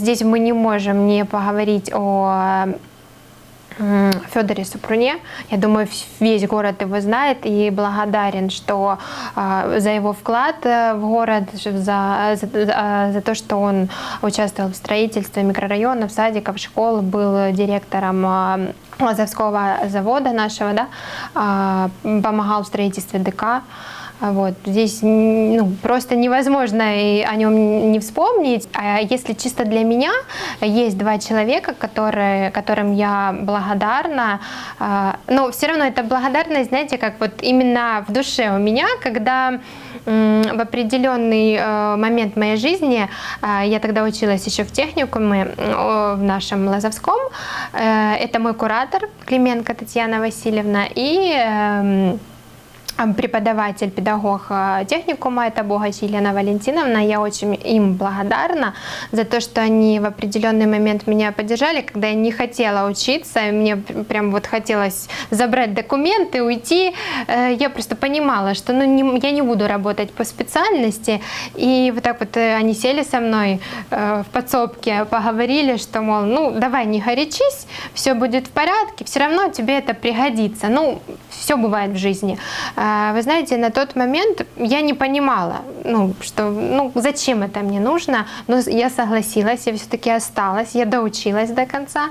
здесь мы не можем не поговорить о Федоре Супруне. Я думаю, весь город его знает и благодарен, что а, за его вклад э, в город, за, за, за- за то, что он участвовал в строительстве микрорайонов, садиков, школ, был директором а, Лазовского завода нашего, да, а, помогал в строительстве ДК. А Вот. Здесь ну, просто невозможно о нем не вспомнить. А если чисто для меня, есть два человека, которые, которым я благодарна. А, Но все равно эта благодарность, знаете, как вот именно в душе у меня, когда в определенный э, момент моей жизни, а, я тогда училась еще в техникуме о, в нашем Лазовском, э, это мой куратор Клименко Татьяна Васильевна и эм, преподаватель, педагог а, техникума, это Богась Елена Валентиновна. Я очень им благодарна за то, что они в определенный момент меня поддержали, когда я не хотела учиться, мне пр- прям вот хотелось забрать документы, уйти. Э, Я просто понимала, что ну, не- я не буду работать по специальности. И вот так вот э, они сели со мной э, в подсобке, поговорили, что, мол, ну, давай не горячись, все будет в порядке, все равно тебе это пригодится. Ну, все бывает в жизни. А, Вы знаете, на тот момент я не понимала, ну, что, ну, зачем это мне нужно, но я согласилась, я все-таки осталась, я доучилась до конца.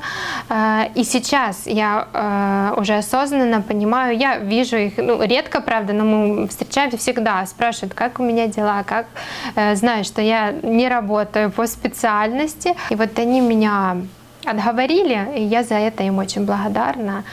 А, И сейчас я э, уже осознанно понимаю, я вижу их, ну, редко, правда, но мы встречаемся всегда, спрашивают, как у меня дела, как, э, знают, что я не работаю по специальности. И вот они меня отговорили, и я за это им очень благодарна.